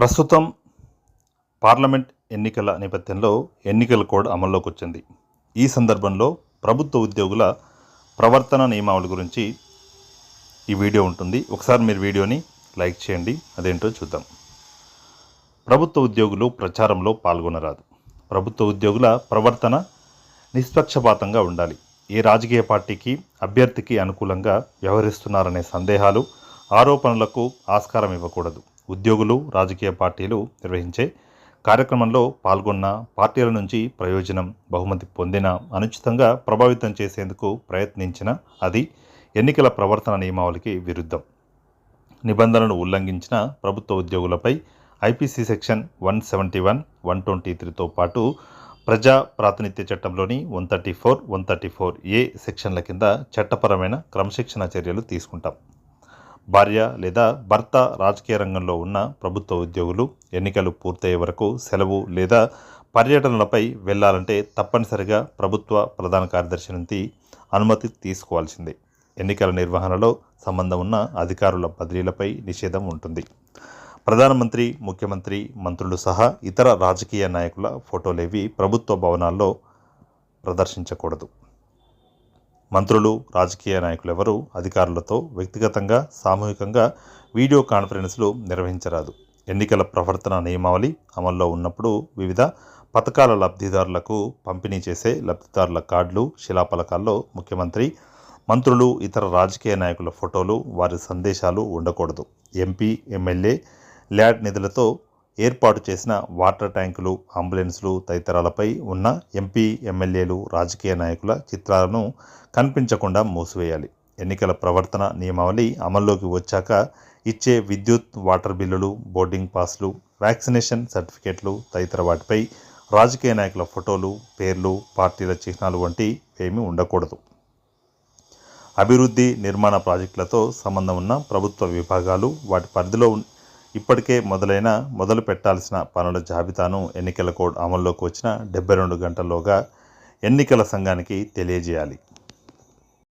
ప్రస్తుతం పార్లమెంట్ ఎన్నికల నేపథ్యంలో ఎన్నికల కోడ్ అమల్లోకి వచ్చింది. ఈ సందర్భంలో ప్రభుత్వ ఉద్యోగుల ప్రవర్తన నియమావళి గురించి ఈ వీడియో ఉంటుంది. ఒకసారి మీరు వీడియోని లైక్ చేయండి. అదేంటో చూద్దాం. ప్రభుత్వ ఉద్యోగులు ప్రచారంలో పాల్గొనరాదు. ప్రభుత్వ ఉద్యోగుల ప్రవర్తన నిష్పక్షపాతంగా ఉండాలి. ఏ రాజకీయ పార్టీకి అభ్యర్థికి అనుకూలంగా వ్యవహరిస్తున్నారనే సందేహాలు ఆరోపణలకు ఆస్కారం ఇవ్వకూడదు. ఉద్యోగులు రాజకీయ పార్టీలు నిర్వహించే కార్యక్రమంలో పాల్గొన్న పార్టీల నుంచి ప్రయోజనం బహుమతి పొందిన అనుచితంగా ప్రభావితం చేసేందుకు ప్రయత్నించిన అది ఎన్నికల ప్రవర్తన నియమావళికి విరుద్ధం. నిబంధనలను ఉల్లంఘించిన ప్రభుత్వ ఉద్యోగులపై IPC section one seventy one one twenty త్రీతో పాటు ప్రజా ప్రాతినిధ్య చట్టంలోని one thirty four one thirty four A సెక్షన్ల కింద చట్టపరమైన క్రమశిక్షణ చర్యలు తీసుకుంటాం. భార్య లేదా భర్త రాజకీయ రంగంలో ఉన్న ప్రభుత్వ ఉద్యోగులు ఎన్నికలు పూర్తయ్యే వరకు సెలవు లేదా పర్యటనలపై వెళ్ళాలంటే తప్పనిసరిగా ప్రభుత్వ ప్రధాన కార్యదర్శి నుంచి అనుమతి తీసుకోవాల్సిందే. ఎన్నికల నిర్వహణలో సంబంధం ఉన్న అధికారుల బదిలీలపై నిషేధం ఉంటుంది. ప్రధానమంత్రి ముఖ్యమంత్రి మంత్రులు సహా ఇతర రాజకీయ నాయకుల ఫోటోలేవి ప్రభుత్వ భవనాల్లో ప్రదర్శించకూడదు. మంత్రులు రాజకీయ నాయకులు ఎవరు అధికారులతో వ్యక్తిగతంగా సామూహికంగా వీడియో కాన్ఫరెన్స్లు నిర్వహించరాదు. ఎన్నికల ప్రవర్తన నియమావళి అమల్లో ఉన్నప్పుడు వివిధ పథకాల లబ్ధిదారులకు పంపిణీ చేసే లబ్ధిదారుల కార్డులు శిలాఫలకాల్లో ముఖ్యమంత్రి మంత్రులు ఇతర రాజకీయ నాయకుల ఫోటోలు వారి సందేశాలు ఉండకూడదు. ఎంపీ ఎమ్మెల్యే ల్యాడ్ నిధులతో ఏర్పాటు చేసిన వాటర్ ట్యాంకులు అంబులెన్స్లు తదితరాలపై ఉన్న ఎంపీ ఎమ్మెల్యేలు రాజకీయ నాయకుల చిత్రాలను కనిపించకుండా మూసివేయాలి. ఎన్నికల ప్రవర్తన నియమావళి అమల్లోకి వచ్చాక ఇచ్చే విద్యుత్ వాటర్ బిల్లులు బోర్డింగ్ పాస్లు వ్యాక్సినేషన్ సర్టిఫికేట్లు తదితర వాటిపై రాజకీయ నాయకుల ఫోటోలు పేర్లు పార్టీల చిహ్నాలు వంటి ఏమీ ఉండకూడదు. అభివృద్ధి నిర్మాణ ప్రాజెక్టులతో సంబంధం ఉన్న ప్రభుత్వ విభాగాలు వాటి పరిధిలో ఇప్పటికే మొదలైన మొదలు పెట్టాల్సిన పనుల జాబితాను ఎన్నికల కోడ్ అమల్లోకి వచ్చిన డెబ్బై రెండు గంటల్లోగా ఎన్నికల సంఘానికి తెలియజేయాలి.